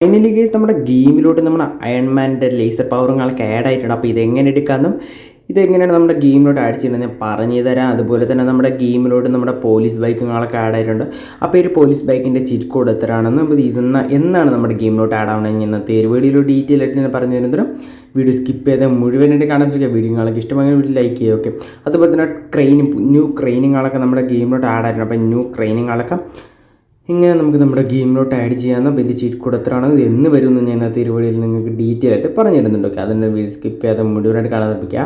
Finally case നമ്മുടെ ഗെയിമിലോട്ട് നമ്മുടെ അയൺമാന്റെ laser പവറുകളൊക്കെ add ആയിട്ടുണ്ട്. അപ്പോൾ ഇതെങ്ങനെ എടുക്കാമെന്നും ഇതെങ്ങനെയാണ് നമ്മുടെ ഗെയിമിലോട്ട് ആഡ് ചെയ്യുന്നത് ഞാൻ പറഞ്ഞു തരാം. അതുപോലെ തന്നെ നമ്മുടെ ഗെയിമിലോട്ട് നമ്മുടെ പോലീസ് ബൈക്കുകളൊക്കെ ആഡ് ആയിട്ടുണ്ട്. അപ്പോൾ ഒരു പോലീസ് ബൈക്കിന്റെ ചിറ്റ് കോഡ് എത്രയാണെന്ന് അപ്പോൾ ഇതെന്ന എന്നാണ് നമ്മുടെ ഗെയിമിലോട്ട് ആഡ് ആവണമെങ്കിൽ ഇന്നത്തെ ഒരു ഡീറ്റെയിൽ ആയിട്ട് ഞാൻ പറഞ്ഞു തരുന്നതും വീഡിയോ സ്കിപ്പ് ചെയ്ത് മുഴുവനായിട്ട് കാണാൻ ശ്രമിക്കുക വീഡിയോ വീഡിയോകളൊക്കെ ഇഷ്ടമെങ്കിൽ വീഡിയോ ലൈക്ക് ചെയ്യുക ഓക്കെ അതുപോലെ തന്നെ ക്രെയിനും ന്യൂ ക്രെയിനുകളൊക്കെ നമ്മുടെ ഗെയിമിലോട്ട് ആഡ് ആയിട്ടുണ്ട്. അപ്പോൾ ന്യൂ ക്രെയിനിങ്ങളൊക്കെ ഇങ്ങനെ നമുക്ക് നമ്മുടെ ഗെയിമിലോട്ട് ആഡ് ചെയ്യാവുന്ന എന്റെ ചീറ്റ് കോഡ് ഇത് എന്ന് വരുമെന്ന് ഞാൻ ഇന്നത്തെ ഇരുവടിയിൽ നിങ്ങൾക്ക് ഡീറ്റെയിൽ ആയിട്ട് പറഞ്ഞു തരുന്നുണ്ട് ഓക്കെ അതിന്റെ വീഡിയോ സ്കിപ്പ് ചെയ്യാതെ മുഴുവനായിട്ട് കാണാൻ ശ്രമിക്കുക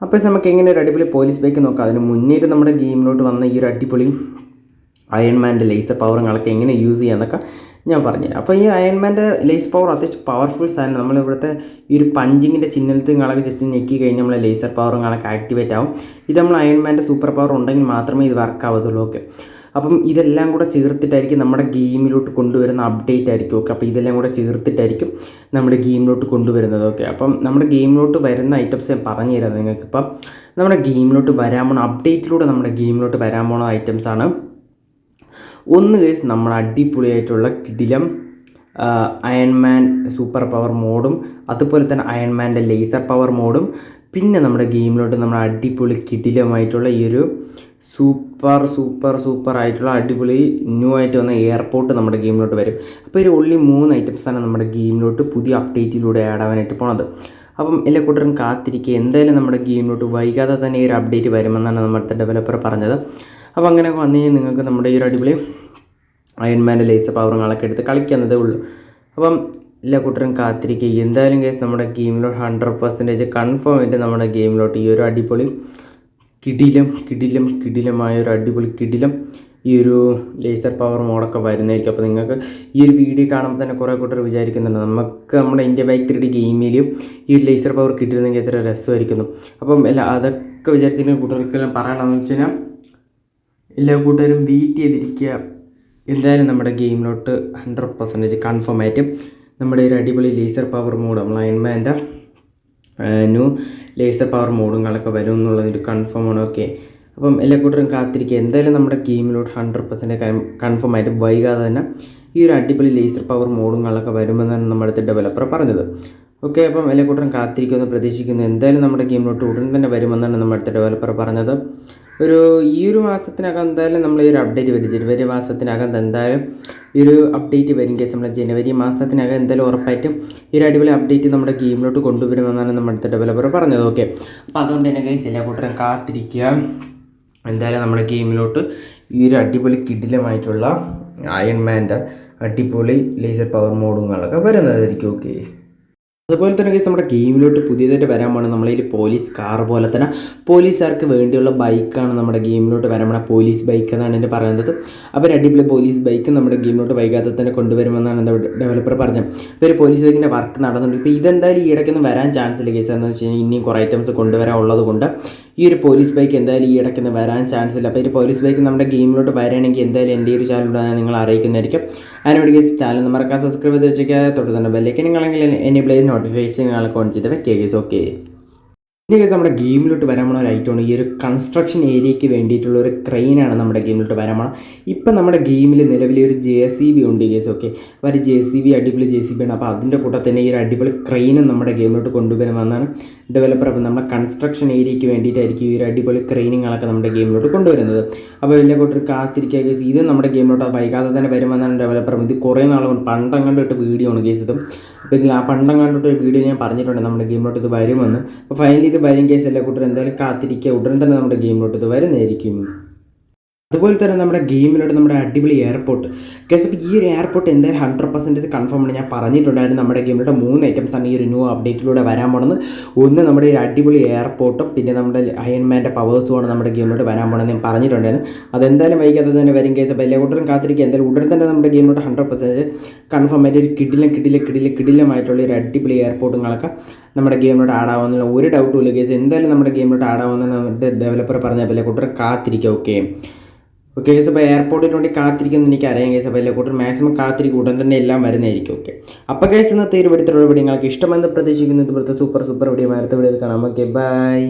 അപ്പോൾ നമുക്ക് എങ്ങനെ ഒരു അടിപൊളി പോലീസ് ബൈക്ക് നോക്കാം. അതിന് മുന്നേറ്റ് നമ്മുടെ ഗെയിമിലോട്ട് വന്ന ഈ ഒരു അടിപൊളി അയൺമാന്റെ ലേസർ പവറുകളൊക്കെ എങ്ങനെ യൂസ് ചെയ്യാമെന്നൊക്കെ ഞാൻ പറഞ്ഞുതരാം. അപ്പോൾ ഈ അയൺമാന്റെ ലേസർ പവർ അത്യാവശ്യം പവർഫുൾ സാധനം നമ്മളിവിടുത്തെ ഈ ഒരു പഞ്ചിങ്ങിന്റെ ചിഹ്നത്തിൽ കളൊക്കെ ജസ്റ്റ് ഞെക്കി കഴിഞ്ഞാൽ നമ്മളെ ലേസർ പവറുകളൊക്കെ ആക്ടിവേറ്റ് ആവും. ഇത് നമ്മൾ അയൺമാന്റെ സൂപ്പർ പവർ ഉണ്ടെങ്കിൽ മാത്രമേ ഇത് വർക്ക് ആവത്തുള്ളൂ. ഓക്കെ അപ്പം ഇതെല്ലാം കൂടെ ചേർത്തിട്ടായിരിക്കും നമ്മുടെ ഗെയിമിലോട്ട് കൊണ്ടുവരുന്ന അപ്ഡേറ്റ് ആയിരിക്കും. ഓക്കെ അപ്പോൾ ഇതെല്ലാം കൂടെ ചേർത്തിട്ടായിരിക്കും നമ്മുടെ ഗെയിമിലോട്ട് കൊണ്ടുവരുന്നത്. ഓക്കെ അപ്പം നമ്മുടെ ഗെയിമിലോട്ട് വരുന്ന ഐറ്റംസ് ഞാൻ പറഞ്ഞു തരാം നിങ്ങൾക്ക്. ഇപ്പം നമ്മുടെ ഗെയിമിലോട്ട് വരാൻ പോണ അപ്ഡേറ്റിലൂടെ നമ്മുടെ ഗെയിമിലോട്ട് വരാൻ പോണ ഐറ്റംസ് ആണ്. ഒന്ന് കേസ് നമ്മുടെ അടിപൊളിയായിട്ടുള്ള കിടിലം അയൺമാൻ സൂപ്പർ പവർ മോഡും അതുപോലെ തന്നെ അയൺമാന്റെ ലേസർ പവർ മോഡും പിന്നെ നമ്മുടെ ഗെയിമിലോട്ട് നമ്മുടെ അടിപൊളി കിടിലമായിട്ടുള്ള ഈ ഒരു സൂപ്പർ സൂപ്പർ സൂപ്പർ ആയിട്ടുള്ള അടിപൊളി ന്യൂ ആയിട്ട് വന്ന എയർപോർട്ട് നമ്മുടെ ഗെയിമിലോട്ട് വരും. അപ്പോൾ ഒരു ഒള്ളി മൂന്ന് ഐറ്റംസാണ് നമ്മുടെ ഗെയിമിലോട്ട് പുതിയ അപ്ഡേറ്റിലൂടെ ആഡ് ആവാനായിട്ട് പോണത്. അപ്പം എല്ലാ കൂട്ടരും കാത്തിരിക്കുക. എന്തായാലും നമ്മുടെ ഗെയിമിലോട്ട് വൈകാതെ തന്നെ ഈ ഒരു അപ്ഡേറ്റ് വരുമെന്നാണ് നമ്മുടെ ഡെവലപ്പർ പറഞ്ഞത്. അപ്പോൾ അങ്ങനെ വന്നു കഴിഞ്ഞാൽ നിങ്ങൾക്ക് നമ്മുടെ ഈ ഒരു അടിപൊളി അയൺമാന്റെ ലേസർ പവറുകളൊക്കെ എടുത്ത് കളിക്കുന്നതേ ഉള്ളൂ. അപ്പം എല്ലാ കൂട്ടരും കാത്തിരിക്കുക എന്തായാലും കേസ് നമ്മുടെ ഗെയിമിലോട്ട് ഹൺഡ്രഡ് പെർസെന്റേജ് കൺഫേം ആയിട്ട് നമ്മുടെ ഗെയിമിലോട്ട് ഈ ഒരു അടിപൊളി കിടിലം കിടിലം കിടിലമായ ഒരു അടിപൊളി കിടിലം ഈ ഒരു ലേസർ പവർ മോഡൊക്കെ വരുന്നതായിരിക്കും. അപ്പോൾ നിങ്ങൾക്ക് ഈ ഒരു വീഡിയോ കാണുമ്പോൾ തന്നെ കുറേ കൂട്ടർ വിചാരിക്കുന്നുണ്ട്. നമുക്ക് നമ്മുടെ ഇന്ത്യ ബൈക്ക് ത്രീഡി ഗെയിമിൽ ഈ ഒരു ലേസർ പവർ കിട്ടിയിരുന്നെങ്കിൽ എത്ര രസമായിരിക്കുന്നു. അപ്പം അല്ല അതൊക്കെ വിചാരിച്ചിട്ട് കൂട്ടർക്കെല്ലാം പറയണമെന്ന് വെച്ച് കഴിഞ്ഞാൽ എല്ലാ കൂട്ടുകാരും വെയിറ്റ് ചെയ്തിരിക്കുക. എന്തായാലും നമ്മുടെ ഗെയിമിലോട്ട് ഹൺഡ്രഡ് പെർസെന്റേജ് കൺഫേം ആയിട്ട് നമ്മുടെ ഒരു അടിപൊളി ലേസർ പവർ മോഡ് നമ്മൾ അയൺമാന്റെ ന്യൂ ലേസർ പവർ മോഡുകളൊക്കെ വരും എന്നുള്ളതിന്റെ കൺഫേം ആണ്. ഓക്കെ അപ്പം എല്ലാ കൂട്ടരും കാത്തിരിക്കുക. എന്തായാലും നമ്മുടെ ഗെയിമിലോട്ട് ഹൺഡ്രഡ് പെർസെന്റ് കൺഫേം ആയിട്ട് വൈകാതെ തന്നെ ഈ ഒരു അടിപൊളി ലേസർ പവർ മോഡുകളൊക്കെ വരുമെന്നാണ് നമ്മുടെ അടുത്ത് ഡെവലപ്പർ പറഞ്ഞത്. ഓക്കെ അപ്പം എല്ലാ കൂട്ടരും കാത്തിരിക്കുമെന്ന് പ്രതീക്ഷിക്കുന്നു. എന്തായാലും നമ്മുടെ ഗെയിമിലോട്ട് ഉടൻ തന്നെ വരുമെന്നാണ് നമ്മുടെ അടുത്ത ഡെവലപ്പർ പറഞ്ഞത്. ഒരു ഈ ഒരു മാസത്തിനകം എന്തായാലും നമ്മൾ ഈ ഒരു അപ്ഡേറ്റ് വരും. ജനുവരി മാസത്തിനകം എന്തായാലും ഈ ഒരു അപ്ഡേറ്റ് വരും കേസ്. നമ്മുടെ ജനുവരി മാസത്തിനകം എന്തായാലും ഉറപ്പായിട്ടും ഈ ഒരു അടിപൊളി അപ്ഡേറ്റ് നമ്മുടെ ഗെയിമിലോട്ട് കൊണ്ടുവരുമെന്നാണ് നമ്മുടെ ഡെവലപ്പർ പറഞ്ഞത്. ഓക്കെ അപ്പോൾ അതുകൊണ്ട് തന്നെ കേസ് എല്ലാ കൂട്ടരും കാത്തിരിക്കുക. എന്തായാലും നമ്മുടെ ഗെയിമിലോട്ട് ഈ ഒരു അടിപൊളി കിടിലമായിട്ടുള്ള അയൺമാന്റെ അടിപൊളി ലേസർ പവർ മോഡുകളൊക്കെ വരുന്നതായിരിക്കും. ഓക്കെ അതുപോലെ തന്നെ കേസ് നമ്മുടെ ഗെയിമിലോട്ട് പുതിയതായിട്ട് വരാൻ പോകണം നമ്മളതിൽ പോലീസ് കാർ പോലെ തന്നെ പോലീസുകാർക്ക് വേണ്ടിയുള്ള ബൈക്കാണ് നമ്മുടെ ഗെയിമിലോട്ട് വരാൻ പോലീസ് ബൈക്ക് എന്നാണ് എന്റെ പറയുന്നത്. അപ്പോൾ അടിപൊളി പോലീസ് ബൈക്ക് നമ്മുടെ ഗെയിമിലോട്ട് വൈകാതെ തന്നെ കൊണ്ടുവരുമെന്നാണ് എന്താ ഡെവലപ്പർ പറഞ്ഞത്. ഇപ്പോൾ ഒരു പോലീസ് ബൈക്കിന്റെ വർക്ക് നടന്നുണ്ട് ഇപ്പോൾ ഇതെന്തായാലും ഈ ഇടയ്ക്കൊന്നും വരാൻ ചാൻസ് ഇല്ല കേസ് എന്ന് വെച്ച് കഴിഞ്ഞാൽ ഇനിയും കുറേ ഐറ്റംസ് കൊണ്ടുവരാൻ ഉള്ളത് കൊണ്ട് ഈ ഒരു പോലീസ് ബൈക്ക് എന്തായാലും ഈ ഇടയ്ക്കൊന്നും വരാൻ ചാൻസ് ഇല്ല. അപ്പോൾ ഒരു പോലീസ് ബൈക്ക് നമ്മുടെ ഗെയിമിലോട്ട് വരികയാണെങ്കിൽ എന്തായാലും എന്റെ ഒരു ചാനലിലൂടെ നിങ്ങൾ അറിയിക്കുന്നതായിരിക്കും. അതിനോട് കേസ് ചാനൽ മറക്കാൻ സബ്സ്ക്രൈബ് ചെയ്ത് വെച്ചേക്കുക. തൊട്ട് തന്നെ ബെല്ലേക്ക് നിങ്ങളെങ്കിൽ എനേബിൾ ചെയ്ത് നോട്ടിഫിക്കേഷൻ നിങ്ങൾക്ക് ഓൺ ചെയ്ത് വെക്കുക ഓക്കെ ഇനി കേസ് നമ്മുടെ ഗെയിമിലോട്ട് വരാൻ ഒരു ഐറ്റമാണ് ഈ ഒരു കൺസ്ട്രക്ഷൻ ഏരിയയ്ക്ക് വേണ്ടിയിട്ടുള്ള ഒരു ക്രെയിനാണ് നമ്മുടെ ഗെയിമിലോട്ട് വരാൻ പോണം ഇപ്പം നമ്മുടെ ഗെയിമിൽ നിലവിലെ ഒരു ജെ സി ബി ഉണ്ട് കേസ് ഓക്കെ അപ്പോൾ ഒരു ജെ സി ബി അടിപൊളി ജെ സി ബി ആണ്. അപ്പോൾ അതിന്റെ കൂടെ തന്നെ ഈ ഒരു അടിപൊളി ക്രെയിനും നമ്മുടെ ഗെയിമിലോട്ട് കൊണ്ടുവരുമെന്നാണ് ഡെവലപ്പർ അപ്പോൾ നമ്മുടെ കൺസ്ട്രക്ഷൻ ഏരിയയ്ക്ക് വേണ്ടിയിട്ടായിരിക്കും ഈ ഒരു അടിപൊളി ക്രെയിനുകളൊക്കെ നമ്മുടെ ഗെയിമിലോട്ട് കൊണ്ടുവരുന്നത്. അപ്പോൾ വലിയ കൂട്ടർ കാത്തിരിക്കുക കേസ് ഇത് നമ്മുടെ ഗെയിമിലോട്ട് വൈകാതെ തന്നെ വരുമെന്നാണ് ഡെവലപ്പർ ഇത് കുറേ നാൾ കൊണ്ട് പണ്ടം കണ്ടിട്ട് വീഡിയോ ആണ് കേസ് ഇത്. അപ്പോൾ ഇതിൽ ആ പണ്ടം കണ്ടിട്ട് ഒരു വീഡിയോ ഞാൻ പറഞ്ഞിട്ടുണ്ട് നമ്മുടെ ഗെയിമിലോട്ട് ഇത് വരുമെന്ന്. അപ്പോൾ ഫൈനലി ഇത് വരും കേസ് എല്ലാ കൂട്ടരും എന്തായാലും കാത്തിരിക്കുക. ഉടൻ തന്നെ നമ്മുടെ ഗെയിമിലോട്ട് ഇത് വരുന്നതായിരിക്കും. അതുപോലെ തന്നെ നമ്മുടെ ഗെയിമിലോട്ട് നമ്മുടെ അടിപൊളി എയർപോർട്ട് കേസ് അപ്പോൾ ഈ ഒരു എയർപോർട്ട് എന്തായാലും ഹൺഡ്രഡ് പെർസെന്റേജ് കൺഫേം ആണ്. ഞാൻ പറഞ്ഞിട്ടുണ്ടായിരുന്നു നമ്മുടെ ഗെയിമിലൂടെ മൂന്ന് ഐറ്റംസ് ആണ് ഈ ഒരു ന്യൂ അപ്ഡേറ്റിലൂടെ വരാൻ പോണത്. ഒന്ന് നമ്മുടെ ഈ അടിപൊളി എയർപോർട്ടും പിന്നെ നമ്മുടെ അയൺമാന്റെ പവേഴ്സുമാണ് നമ്മുടെ ഗെയിമിലോട്ട് വരാൻ പോണെന്ന് ഞാൻ പറഞ്ഞിട്ടുണ്ടായിരുന്നു. അതെന്തായാലും വൈകാതെ തന്നെ വരും കേസ് അപ്പോൾ എല്ലാ കൂട്ടരും കാത്തിരിക്കുക. എന്തായാലും ഉടൻ തന്നെ നമ്മുടെ ഗെയിമിലോട്ട് ഹൺഡ്രഡ് പെർസെന്റേജ് കൺഫേം ആയിട്ട് ഒരു കിടിലം കിടിലം കിടിലം കിടിലമായിട്ടുള്ള ഒരു അടിപൊളി എയർപോർട്ടുകളൊക്കെ നമ്മുടെ ഗെയിമിലോട്ട് ആഡ് ആവുന്നില്ല ഒരു ഡൗട്ടും ഇല്ല കേസ് എന്തായാലും നമ്മുടെ ഗെയിമിലോട്ട് നമ്മുടെ ഡെവലപ്പർ പറഞ്ഞ പോലെ കൂട്ടർ കാത്തിരിക്കുക ഓക്കെ ഓക്കെ ഗൈസ് അപ്പോൾ എയർപോർട്ടിന് വേണ്ടി കാത്തിരിക്കുമെന്ന് എനിക്കറിയാം ഗൈസ് അപ്പോൾ എല്ലാ കൂട്ടർ മാക്സിമം കാത്തിരിക്കും. ഉടൻ തന്നെ എല്ലാം വരുന്നതായിരിക്കും ഓക്കെ അപ്പോൾ ഗൈസ് ഇന്നത്തെ ഒരു വീഡിയോ നിങ്ങൾക്ക് ഇഷ്ടമെന്ന് പ്രതീക്ഷിക്കുന്നത് ഇപ്പോഴത്തെ സൂപ്പർ സൂപ്പർ വീഡിയോ അടുത്ത വീഡിയോയിൽ കാണാം. Okay bye